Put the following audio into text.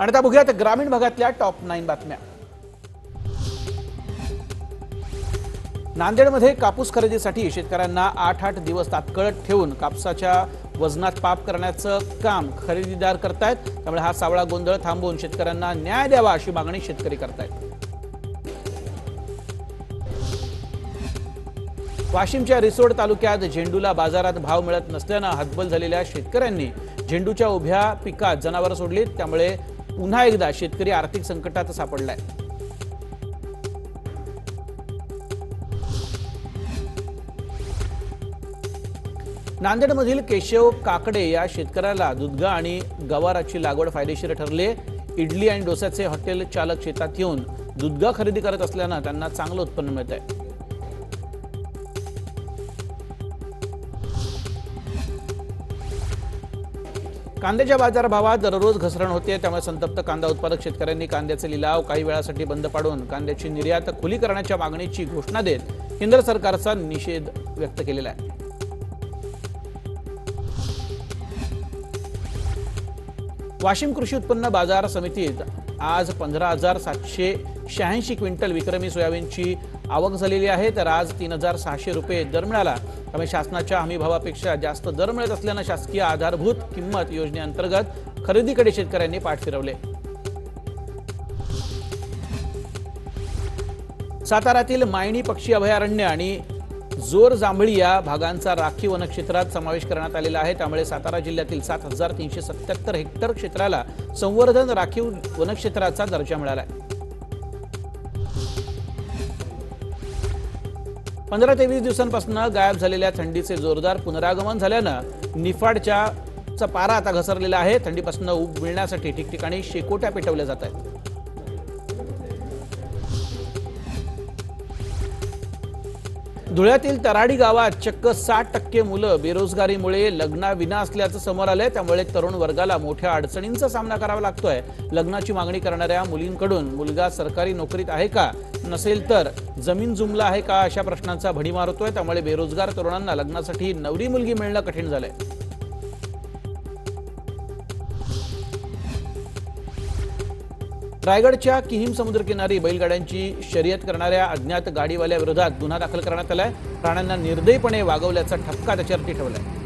आणि आता बघूयात ग्रामीण भागातल्या टॉप नाईन बातम्या. नांदेडमध्ये कापूस खरेदीसाठी शेतकऱ्यांना आठ आठ दिवस तात्कळत ठेवून कापसाच्या वजनात पाप करण्याचं काम खरेदीदार करतायत. त्यामुळे हा सावळा गोंधळ थांबवून शेतकऱ्यांना न्याय द्यावा अशी मागणी शेतकरी करतायत. वाशिमच्या रिसोड तालुक्यात झेंडूला बाजारात भाव मिळत नसल्यानं हतबल झालेल्या शेतकऱ्यांनी झेंडूच्या उभ्या पिकात जनावरं सोडलीत. त्यामुळे पुन्हा एकदा शेतकरी आर्थिक संकटात सापडलाय. नांदेडमधील केशव काकडे या शेतकऱ्याला दुधगा आणि गवाराची लागवड फायदेशीर ठरली. इडली आणि डोस्याचे हॉटेल चालक शेतात येऊन दुधगा खरेदी करत असल्यानं त्यांना चांगलं उत्पन्न मिळत आहे कांद्याच्या बाजारभावात दररोज घसरण होते त्यामुळे संतप्त कांदा उत्पादक शेतकऱ्यांनी कांद्याचे लिलाव काही वेळासाठी बंद पाडून कांद्याची निर्यात खुली करण्याच्या मागणीची घोषणा देत केंद्र सरकारचा निषेध व्यक्त केलेला आहे. वाशिम कृषी उत्पन्न बाजार समितीत आज पंधरा हजार सातशे शहाऐंशी क्विंटल विक्रमी सोयाबीनची आवक झालेली आहे. तर आज तीन हजार सहाशे रुपये दर मिळाला. त्यामुळे शासनाच्या हमीभावापेक्षा जास्त दर मिळत असल्यानं शासकीय आधारभूत किंमत योजनेअंतर्गत खरेदीकडे शेतकऱ्यांनी पाठ फिरवले. सातारातील मायणी पक्षी अभयारण्य आणि जोर जांभळी या भागांचा राखीव वनक्षेत्रात समावेश करण्यात आलेला आहे. त्यामुळे सातारा जिल्ह्यातील सात हजार तीनशे सत्याहत्तर हेक्टर क्षेत्राला संवर्धन राखीव वनक्षेत्राचा दर्जा मिळाला आहे. पंधरा ते वीस दिवसांपासून गायब झालेल्या थंडीचे जोरदार पुनरागमन झाल्यानं निफाडच्या पारा आता घसरलेला आहे. थंडीपासून ऊब मिळण्यासाठी ठिकठिकाणी शेकोट्या पेटवल्या जात आहेत. धुळ्यातील तराडी गावात चक्क साठ टक्के मुलं बेरोजगारीमुळे लग्नाविना असल्याचं समोर आलंय. त्यामुळे तरुण वर्गाला मोठ्या अडचणींचा सामना करावा लागतोय. लग्नाची मागणी करणाऱ्या मुलींकडून मुलगा सरकारी नोकरीत आहे का? नसेल तर जमीन जुमला आहे का? अशा प्रश्नांचा भडीमार होतोय. त्यामुळे बेरोजगार तरुणांना लग्नासाठी नवरी मुलगी मिळणं कठीण झालंय. रायगडच्या किहीम समुद्रकिनारी बैलगाड्यांची शर्यत करणाऱ्या अज्ञात गाडीवाल्याविरोधात गुन्हा दाखल करण्यात आलाय. प्राण्यांना निर्दयीपणे वागवल्याचा ठपका त्याच्यावरती ठेवलाय.